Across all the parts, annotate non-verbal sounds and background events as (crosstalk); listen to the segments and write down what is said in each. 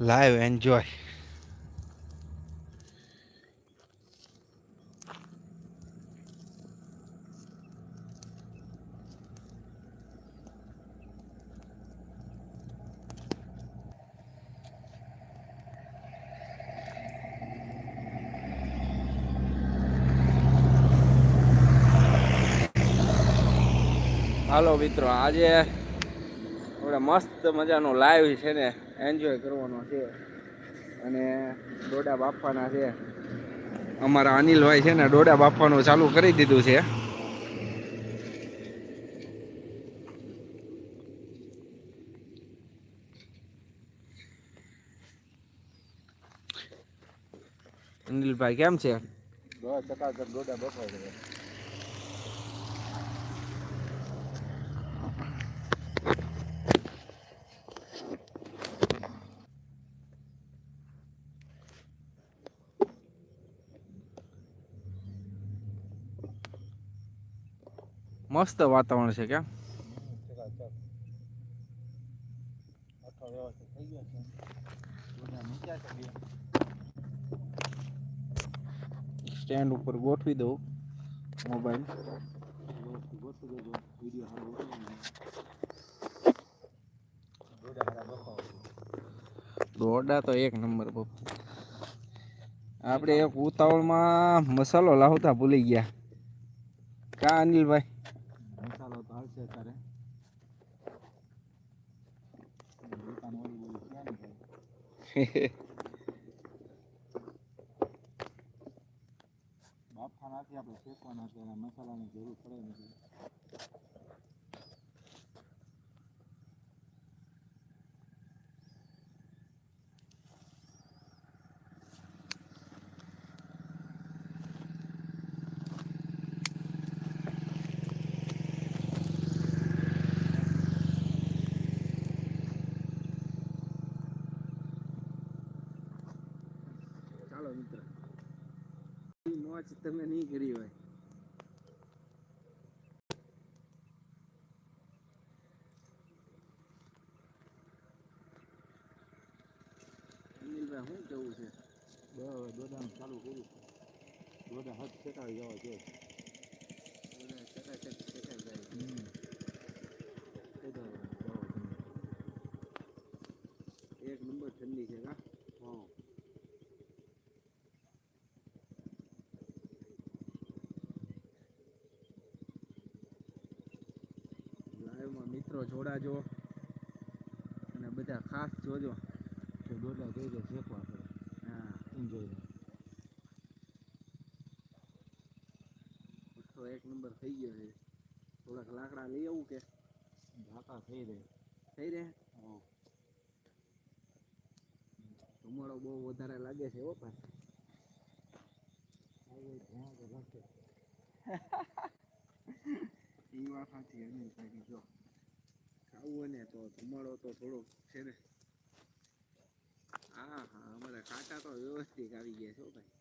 Live enjoy હાલો મિત્રો આજે આપણે મસ્ત મજાનો લાઈવ છે ને. એન્જોય કરવાનો છે. અને ડોડા બાફવાના છે. અમારા અનિલભાઈ છે ને ડોડા બાફવાનું ચાલુ કરી દીધું છે. અનિલભાઈ, કેમ છે? દોડા બફાય મસ્ત વાતાવરણ છે ક્યાં સ્ટેન્ડ ઉપર ગોઠવી દઉં મોબાઈલ. દોડા તો એક નંબર બપુ. આપણે એક ઉતાવળમાં મસાલો લાવતા ભૂલી ગયા. કા અનિલભાઈ મસાલો તો હાલશે અત્યારે દુકાન ઓલી બોલી ક્યાં નહીં ભાઈ બાફા નાખી આપણે શેકવાના છે એના મસાલાની જરૂર પડે નથી તમે નહીં કરી હોય અનિલભાઈ શું કેવું છે દો- દોડાનું ચાલુ કર્યું છે દોડા હાથ શેકાવી જવા છે બધા ચકાચક ચકાઈ જાય. હમ દોડા જવા તમે એક નંબર ઠંડી છે કા હા જોડાજો અને બધા ખાસ જોજો. તો દોડા જોઈ શેકવા આપણે હા. એન્જોય તો એક નંબર થઈ ગયો છે. થોડાક લાકડા લઈ આવું કે? ઢાકા થઈ રહે. થઈ રહે? ધુમાડો બહુ વધારે લાગે છે હો પણ એ (laughs) વાત સાચી એની ભાઈ જો. હોય ને તો ધુમાડો તો થોડોક છે ને. હા હા, અમારે કાંટા તો વ્યવસ્થિત આવી ગયા છે હો ભાઈ.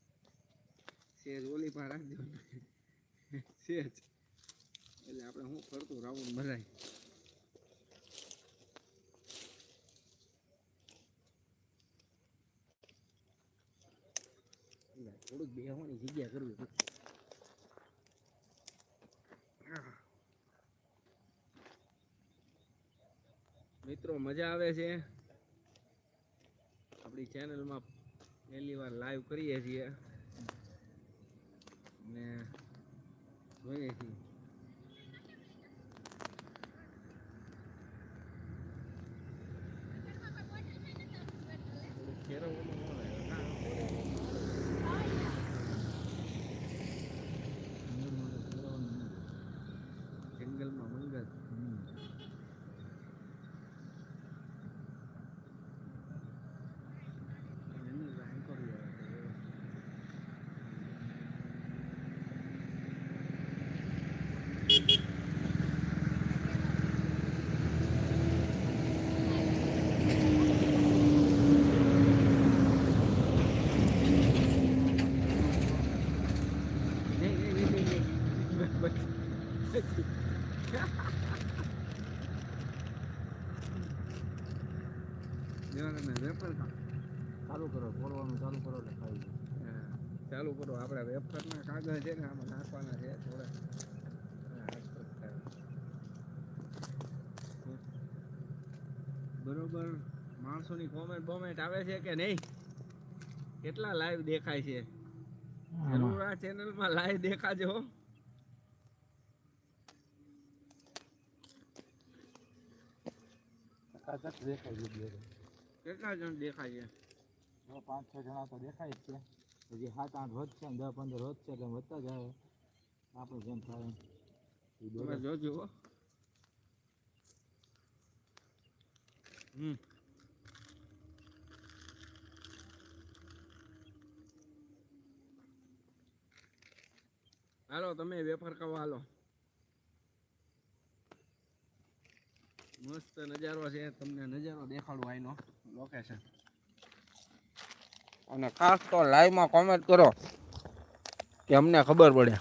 સેજ ઓલી પણ રાખજો. સેજ. એટલે આપણે શું ફરતું રાઉન્ડ મરાય થોડુંક બેહવાની જગ્યા કરવી પડે. મિત્રો મજા આવે છે. આપણી ચેનલમાં પહેલી વાર લાઈવ કરીએ છીએ. ને જોઈએ છીએ થોડુંક ફેરવવામાં ન આવે. ના, જંગલમાં મંગલ એની રાહ કરી આવે. નહીં, નહીં, નહીં, નહીં, નહીં. બસ. દેવાના વેફર ખા ચાલુ કરો ફોડવાનું ચાલુ કરો એટલે ખાઈ જાય હા, ચાલુ કરો. આપણે વેફરના કાગળ છે ને આમાં નાખવાના છે થોડા. બરોબર. માણસોની કોમેન્ટ બોમેન્ટ આવે છે કે નહીં? કેટલા લાઈવ દેખાય છે? જરૂર આ ચેનલમાં લાઈવ દેખાજો. દેખાય છે. કેટલા જણ દેખાય છે? પાંચ છ જણા તો દેખાય જ છે. હજી સાત આઠ વધશે ને દસ પંદર વધશે એટલે વધતા જાય. આપણે જેમ થાય. જોજો. હમ. હાલો, તમે વેફર ખાવા હાલો. મસ્ત નજારો છે, તમને નજારો દેખાડું આઈનો લોકેશન. અને ખાસ તો લાઈવમાં કોમેન્ટ કરો કે અમને ખબર પડે.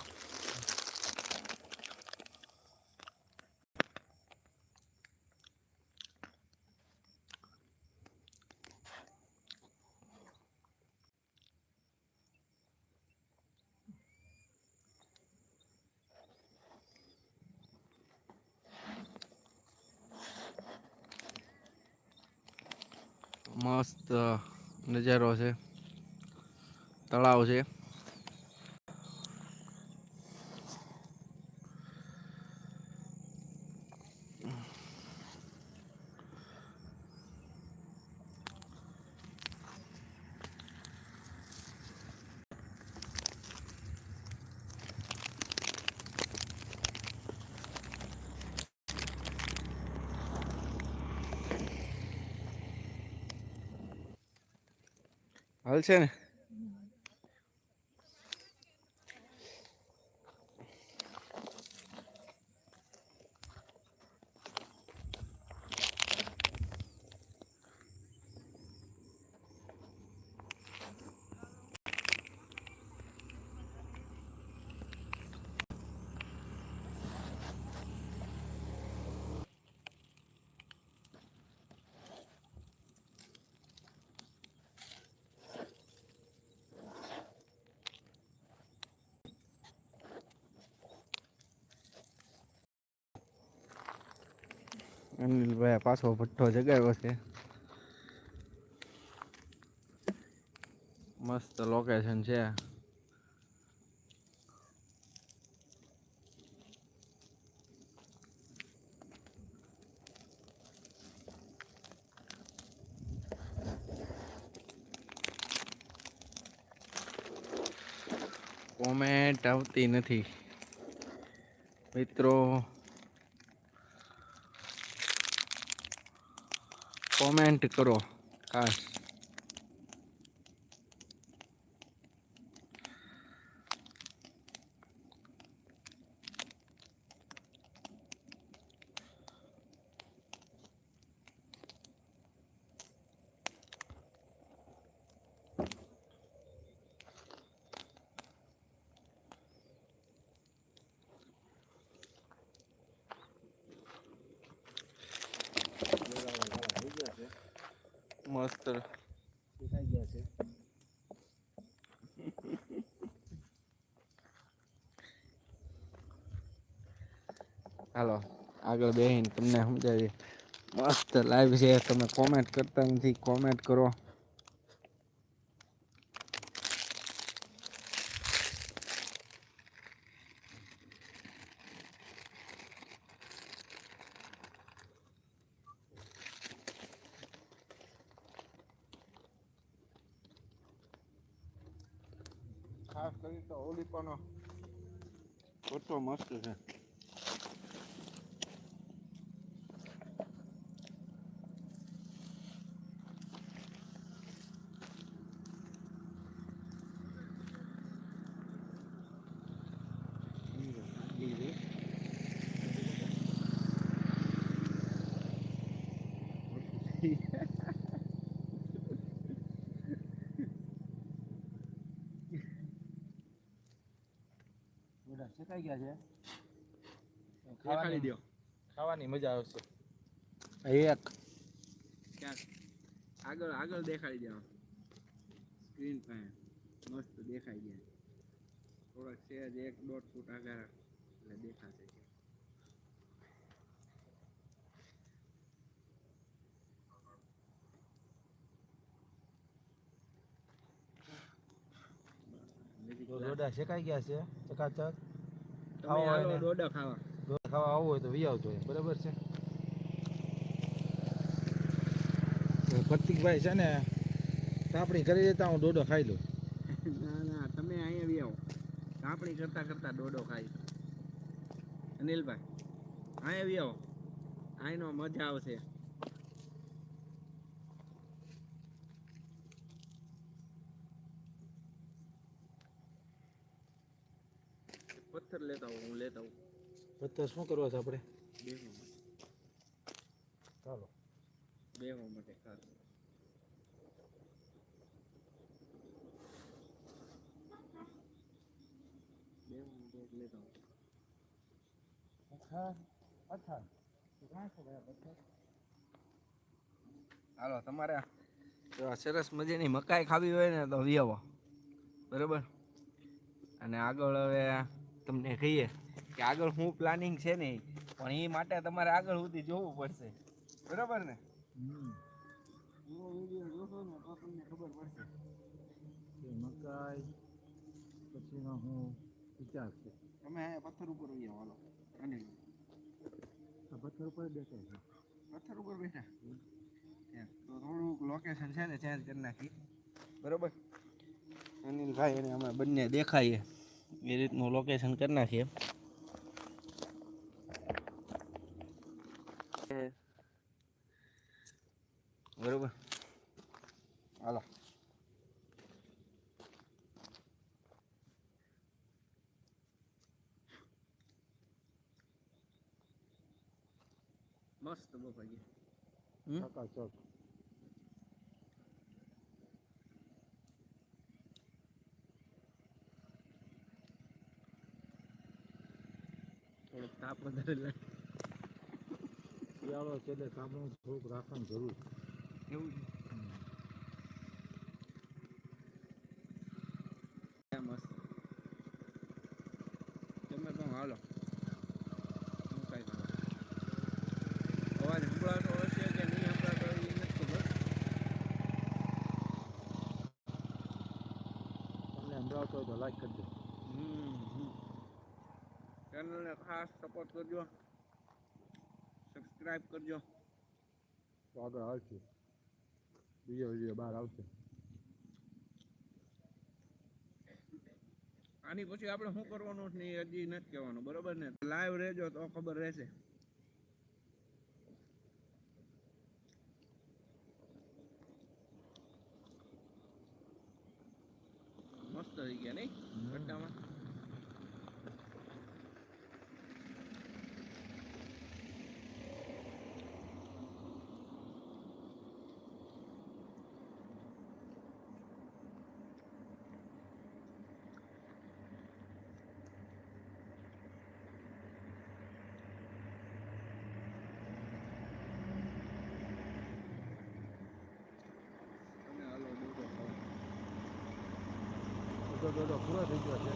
મસ્ત નજારો છે. તળાવ છે હાલ છે ને અનિલભાઈ પાછો ભઠ્ઠો જગાવ્યો છે. મસ્ત લોકેશન છે કોમેન્ટ આવતી નથી. મિત્રો કોમેન્ટ કરો. ખાસ. છે હાલો આગળ બેહીને તમને સમજાવી મસ્ત લાઈવ છે, તમે કોમેન્ટ કરતા નથી કોમેન્ટ કરો. ખાસ કરી તો ઓલી પણ ફોટો મસ્ત છે બધા શેકાઈ ગયા છે. દેખાડી દો ખાવાની. મજા આવશે. એક. ક્યાંક આગળ આગળ દેખાડી દો સ્ક્રીન પાસે મસ્ત દેખાઈ જાય થોડાક સહેજ એક દોઢ ફૂટ આગળ એટલે દેખાશે. નજીક તો લાવ. દોડા શેકાઈ ગયા છે ચકાચક. તમે ખાવા હાલો એને. ખાવા. દોડા ખાવા આવવું હોય તો વી આવજો બરાબર છે? તો પ્રતિકભાઈ છે ને તાપણી કરી દેતા હું દોડો ખાઈ લઉં. ના ના તમે અહીંયા બી આવો. કાપણી કરતા કરતા દોડો ખાઈ અનિલભાઈ અહીંયા બી આવો. અહીંનો મજા આવશે. પથ્થર લેતા આવું હું લેતા આવું. બધા શું કરવા છે આપણે? બે માટે. ચાલો. બેહવા માટે ખાસ લેતા આવું. અચ્છા અચ્છા હાલો તમારે જો સરસ મજાની મકાઈ ખાવી હોય ને તો વ્યવો. બરાબર? અને આગળ હવે તમને કહીએ. કે આગળ શું પ્લાનિંગ છે ને પણ એ માટે તમારે આગળ સુધી જોવું પડશે. બરાબર ને? પૂરો વીડિયો જોશો તો તમને ખબર પડશે. મકાઈ પછીનો હું વિચાર છે. તમે અહીંયા પથ્થર ઉપર વિયાવો હાલો. અને પથ્થર ઉપર બેઠા છે. પથ્થર ઉપર બેઠા. તો થોડુંક લોકેશન છે ને ચેન્જ કરી નાખી બરોબર? અનિલભાઈ અને અમે બંને દેખાઈએ. એ રીતનું લોકેશન કરી નાખીએ. બરોબર. હાલો. મસ્ત બફાઈ હમ? ચકાચક તાપ વધારે લાગે. શિયાળો છે એટલે તાપનું થોડુંક રાખવાની જરૂર એવું છે. મસ્ત. તમે પણ હાલો. હું કાંઈ અવાજ સંભળાતો હશે કે નહીં સંભળાતો એ નથી ખબર. તમને સંભળાવતો હોય તો લાઈક કરજો ખાસ સપોર્ટ કરજો. સબસ્ક્રાઇબ કરજો. તો આગળ આવશે બીજો વીડિયો બહાર આવશે. આની પછી આપણે શું કરવાનું છે એ હજી નથી કહેવાનું બરોબર ને? લાઈવ રહેજો તો ખબર રહેશે. મસ્ત થઈ ગયા નહીં? ગટ્ટામાં તમે હાલો દૂધો ખાઓ. બધો બધો પૂરો થઈ ગયા છે.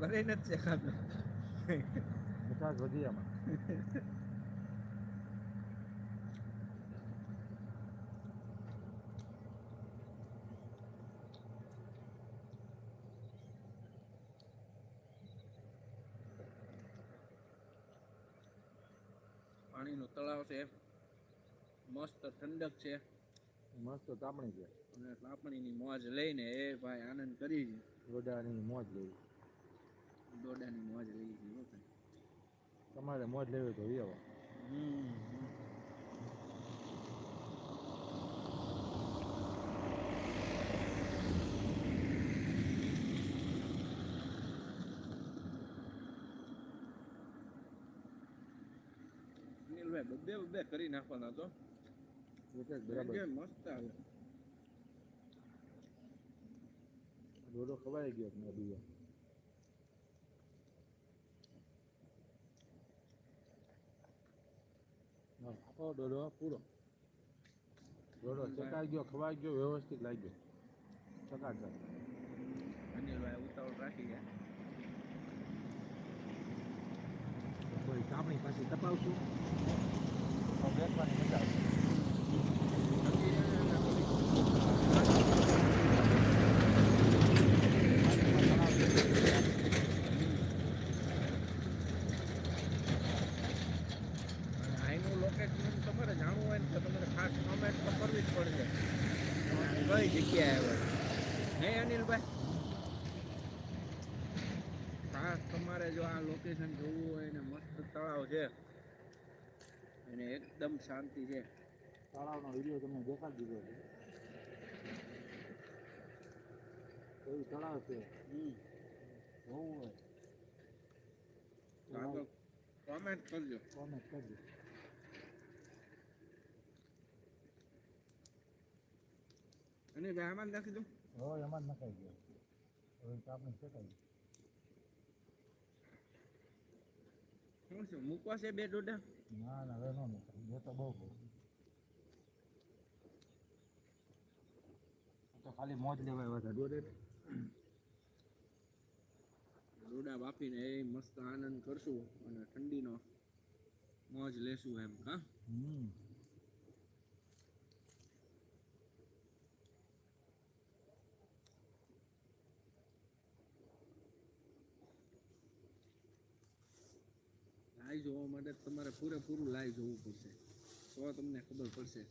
ઘરે નથી ખાતો પચાસ વધી આમાં. તળાવ છે. મસ્ત ઠંડક છે. મસ્ત તાપણી છે. અને તાપણીની મોજ લઈને એ ભાઈ આનંદ કરી છે. રોડાની મોજ લેવી દોડાની મોજ લઈ છે તમારે મોજ લેવી તો આવો. હમ, અનિલભાઈ બધે બધે કરી નાખવાના તો. મસ્ત આવે. દોડો ખવાઈ ગયો મેં બીજો આપો પૂરો. ડોડો ચકાઈ ગયો ખવાઈ ગયો વ્યવસ્થિત લાગ્યો. ચકાચક અનિલભાઈ ઉતાવળ રાખી ગયા. તપાવશું તો આવશે અને અહીંનું તમારે જાણવું હોય ને તો તમારે ખાસ કોમેન્ટ તો કરવી જ પડશે. કઈ જગ્યાએ આવે હે અનિલભાઈ ખાસ તમારે જો આ લોકેશન જોવું હોય ને મસ્ત તળાવ છે. અને એકદમ શાંતિ છે. તળાવનો વીડિયો તમને દેખાડી દીધો છે. એવું તળાવ છે? જોવું હોય. કોમેન્ટ કરજો. કોમેન્ટ કરજો. અનિલભાઈ આમાં જ નાખી દઉં હો એમાં નખાઈ ગયો. હવે કાપણી શકાય શું મૂકવા છે બે ડોડા? ના ના હવે ન નખાય બે તો બહુ બહુ તો ખાલી મોજ લેવા આવ્યા હતા દોડે ડોડા બાફીને એ મસ્ત આનંદ કરશું અને ઠંડીનો મોજ લેશું એમ હા? હમ. લાઈવ જોવા માટે તમારે પૂરેપૂરું લાઈવ જોવું પડશે. તો તમને ખબર પડશે.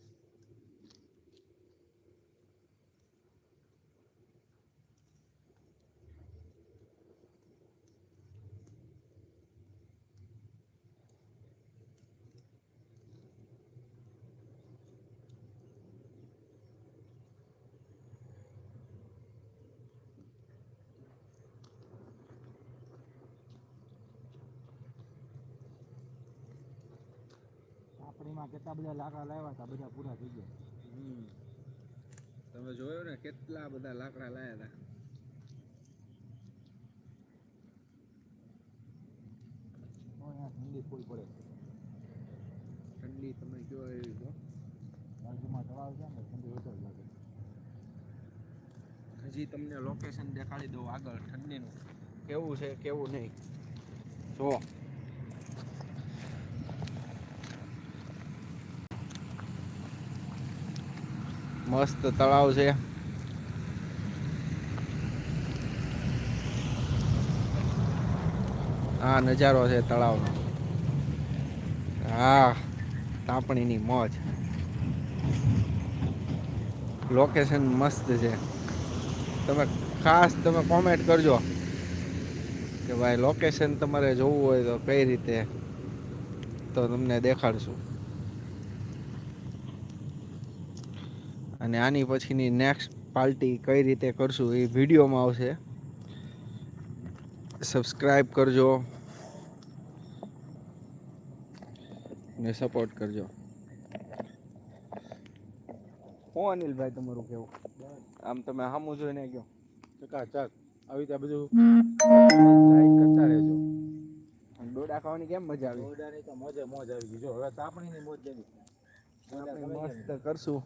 કેટલા બધા લાકડા લાવ્યા હતા બધા પૂરા થઈ ગયા. તમે જોયો ને કેટલા બધા લાકડા લાયા હતા? ઠંડી ફૂલ પડે. ઠંડી તમે કયો એવી તો બાજુમાં તળાવ છે ને ઠંડી વધારે લાગે. હજી તમને લોકેશન દેખાડી દઉં આગળ ઠંડીનું. કેવું છે કેવું નહીં? જો. મસ્ત તળાવ છે. આ નજારો છે તળાવનો. હા, તાપણીની મોજ. લોકેશન મસ્ત છે. તમે ખાસ તમે કોમેન્ટ કરજો કે ભાઈ લોકેશન તમારે જોવું હોય તો કઈ રીતે તો તમને દેખાડશું. અને આની પછીની નેક્સ્ટ પાર્ટી કઈ રીતે કરશું એ વિડીયોમાં આવશે. સબસ્ક્રાઈબ કરજો. ને સપોર્ટ કરજો. હું અનિલભાઈ તમારું કેવું? આમ તમે સામું જોઈને ગયો. ચકાચક આવી રીતે બધું લાઈક કરતા રહેજો. ડોડા ખાવાની કેમ મજા આવી? દોરડાની તો મજા મોજ આવી ગઈ. જો હવે તાપણીની મોજ જેવી આપણે મસ્ત કરશું.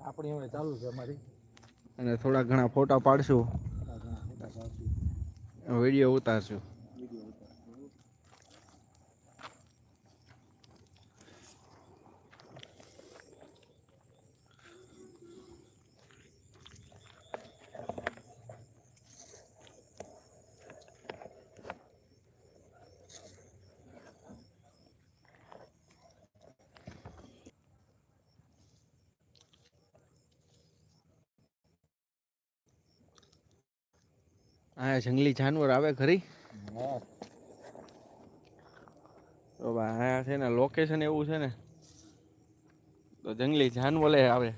તાપણી હવે ચાલુ છે અમારી. અને થોડા ઘણા ફોટા પાડશું, વીડિયો ઉતારશું. આ જંગલી જાનવર આવે ખરી તો ભાઈ આ છે ને લોકેશન એવું છે ને તો જંગલી જાનવર આવે.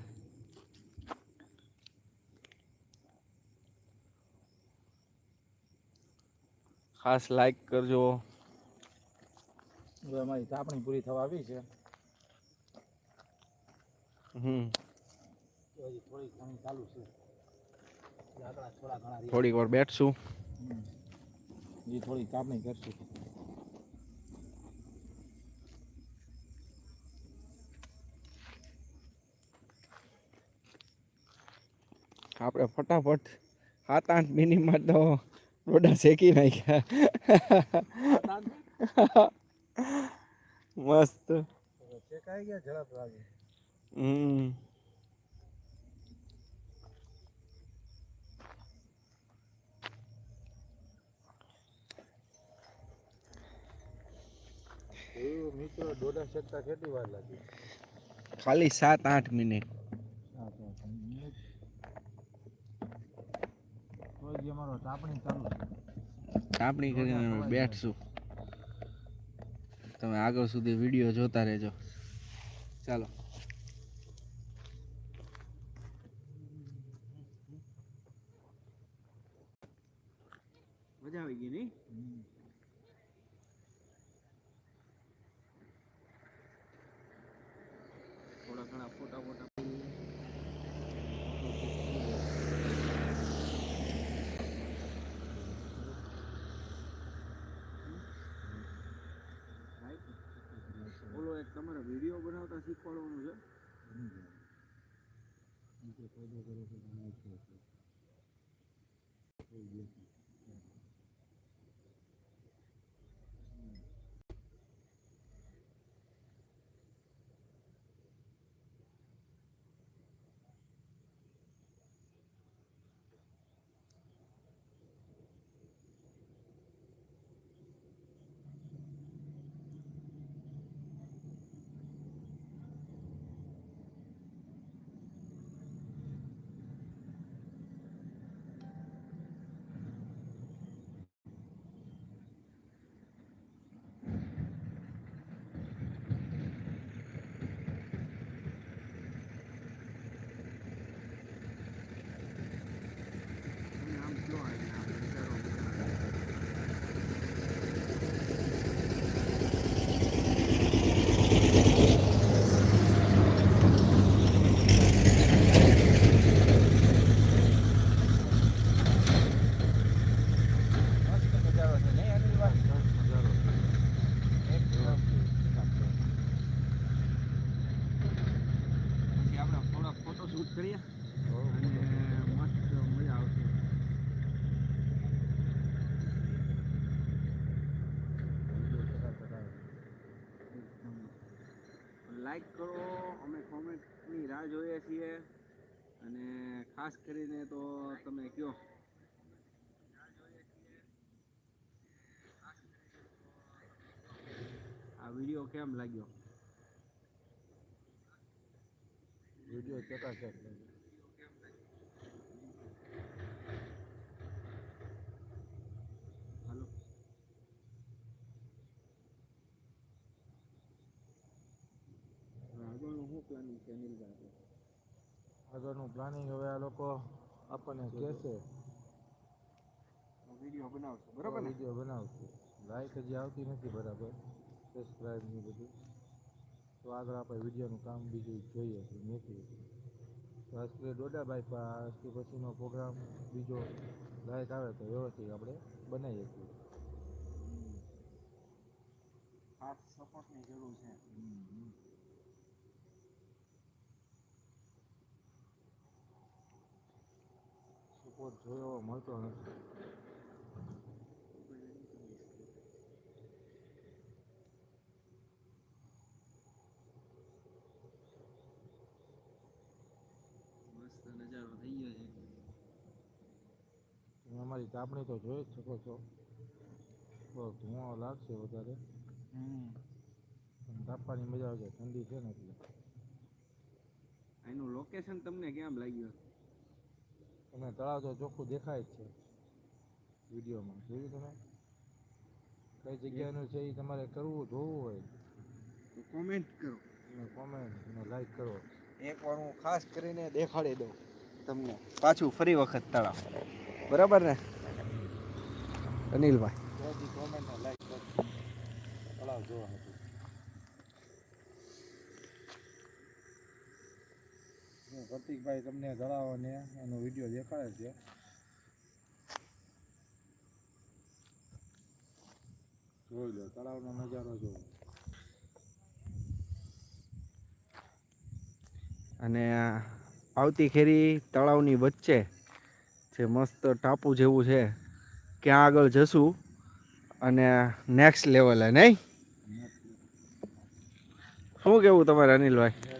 ખાસ લાઈક કરજો. હવે અમારી તાપણી પૂરી થવા આવી છે. હમ. થોડી ઘણી ચાલુ છે આગળ થોડા ઘણા રહ્યા. થોડીક વાર બેઠશું. હમ. એ થોડી કાપણી કરશું. આપણે ફટાફટ સાત આઠ મિનિટમાં તો ડોડા શેકી નાખ્યા. મસ્ત. શેકાઈ ગયા ઝડપ લાગે હમ એવું મિત્રો ડોડા શેકતા કેટલી વાર લાગી? ખાલી સાત આઠ મિનિટ. ચાપણી કરીને બેઠશું તમે આગળ સુધી વીડિયો જોતા રહેજો. ચાલો. મજા આવી ગઈ નહીં થોડા ઘણા ફોટા ફોટા ઓલો એક તમારે શીખવાડવાનું છે આમ જો આ વિચારો મસ્ત નજારો છે નહીં અનિલભાઈ નજારો એકદમ પછી આપણે થોડા ફોટો શૂટ કરીએ અને મસ્ત મજા આવશે લાઈક કરો અમે કોમેન્ટની રાહ જોઈએ છીએ અને ખાસ કરીને તો તમે કયો. આ વીડિયો કેમ લાગ્યો? વીડિયો ચકાચક હાલો પ્લાનિંગ છે આગળનું પ્લાનિંગ હવે આ લોકો આપણને કહેશે વીડિયો બનાવશો બરાબર ને? વીડિયો બનાવશું. લાઈક હજી આવતી નથી બરાબર. સબસ્ક્રાઈબ ને બધું. તો આગળ આપણે વિડીયોનું કામ બીજું જોઈએ નથી તો દોડાભાઈ પા આજથી પછીનો પ્રોગ્રામ બીજો લાઈક આવે તો વ્યવસ્થિત આપણે બનાવીએ છીએ. ખાસ સપોર્ટની જરૂર છે. સપોર્ટ જોયો એવો મળતો નથી. મસ્ત નજારો થઈ ગયો છે. અમારી તાપણી તો જોઈ જ શકો છો. બહુ ધુમાડો લાગશે વધારે. કાપવાની મજા આવશે ઠંડી છે ને એટલે. એનું લોકેશન તમને કેમ લાગ્યું? તમે તળાવ તો ચોખ્ખું દેખાય જ છે વિડીયોમાં. જોયું તમે? કઈ જગ્યાનું છે એ તમારે કરવું જોવું હોય તો કોમેન્ટ કરો. અને કોમેન્ટ અને લાઈક કરો. એકવાર હું ખાસ કરીને દેખાડી દઉં તમને. પાછું ફરી વખત તળાવ. બરાબર ને? અનિલભાઈ. કોમેન્ટ અને લાઈક કરો. તળાવ જોવા હતું. પ્રતિકભાઈ તમને જણાવવાને એનો વીડિયો દેખાડે છે. જોઈ લો તળાવનો નજારો જોવો. અને આવતી ખેરી તળાવની વચ્ચે જે મસ્ત ટાપુ જેવું છે ક્યાં આગળ જશું અને નેક્સ્ટ લેવલે નહીં? શું કેવું તમારે અનિલભાઈ?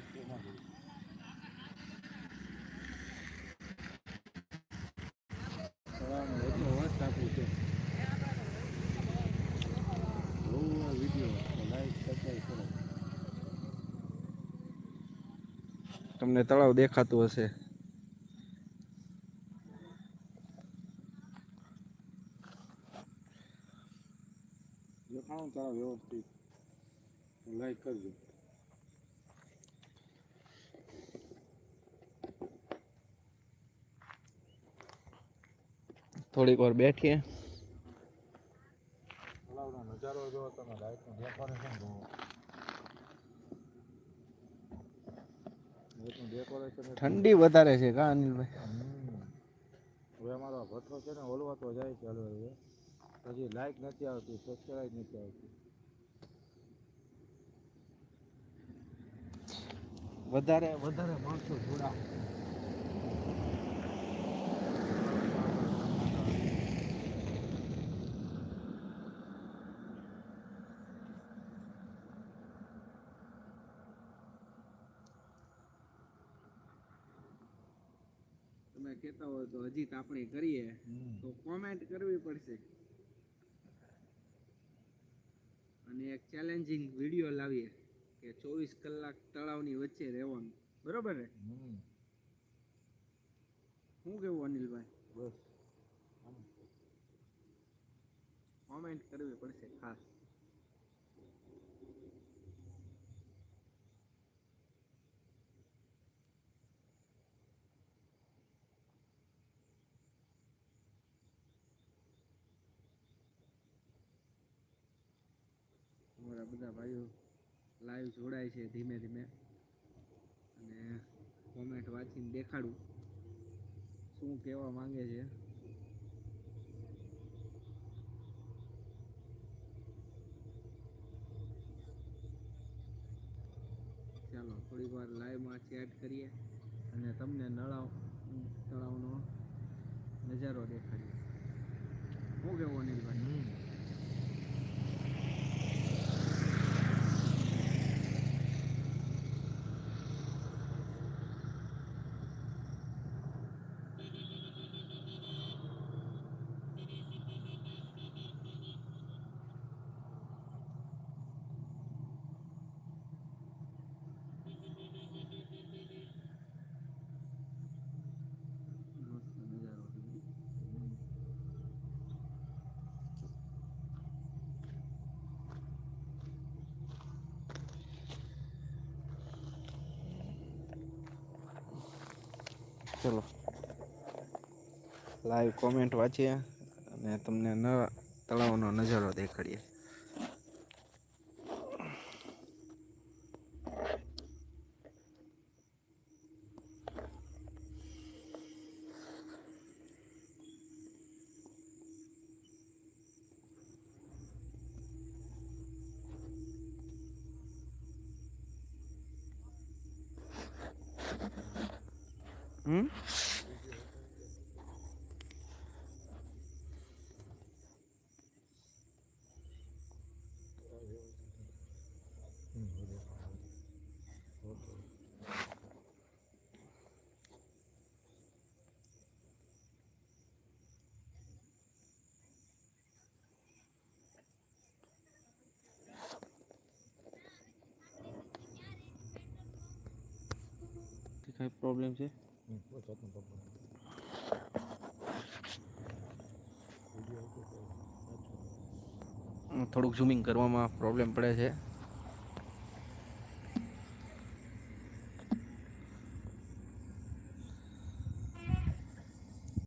તમને તળાવ દેખાતું હશે. તળાવ વ્યવસ્થિત લાઈક કરજો થોડીક વાર બેઠીએ. તળાવનો નજારો જો તમે લાઈટનું ડેકોરેશન જોવો લાઈટનું ડેકોરેશન ઠંડી વધારે છે કા અનિલભાઈ? હવે અમારો ભઠ્ઠો છે ને ઓલવાતો જાય છે હલવે હજી લાઈક નથી આવતી સબસ્ક્રાઈબ નથી આવતી. વધારે વધારે માણસો જોડા કહેતા હોય તો હજી તાપણી કરીએ. તો કોમેન્ટ કરવી પડશે. અને એક ચેલેન્જિંગ વીડિયો લાવીએ કે ચોવીસ કલાક તળાવની વચ્ચે રહેવાનું. બરોબર ને? શું કેવું અનિલભાઈ? બસ. કોમેન્ટ કરવી પડશે ખાસ અમારા બધા ભાઈઓ લાઈવ જોડાય છે ધીમે ધીમે. અને કોમેન્ટ વાંચીને દેખાડું શું કહેવા માંગે છે. ચાલો થોડીક વાર લાઈવમાં ચેટ કરીએ અને તમને નળાવ, તળાવનો નજારો દેખાડીએ. શું કેવું અનિલભાઈ મસ્ત નજારો છે. ચલો લાઈવ કોમેન્ટ વાંચીએ અને તમને ન તળાવનો નજારો દેખાડીએ. હમ? કઈ પ્રોબ્લેમ છે? થોડુંક ઝૂમિંગ કરવામાં પ્રોબ્લેમ પડે છે.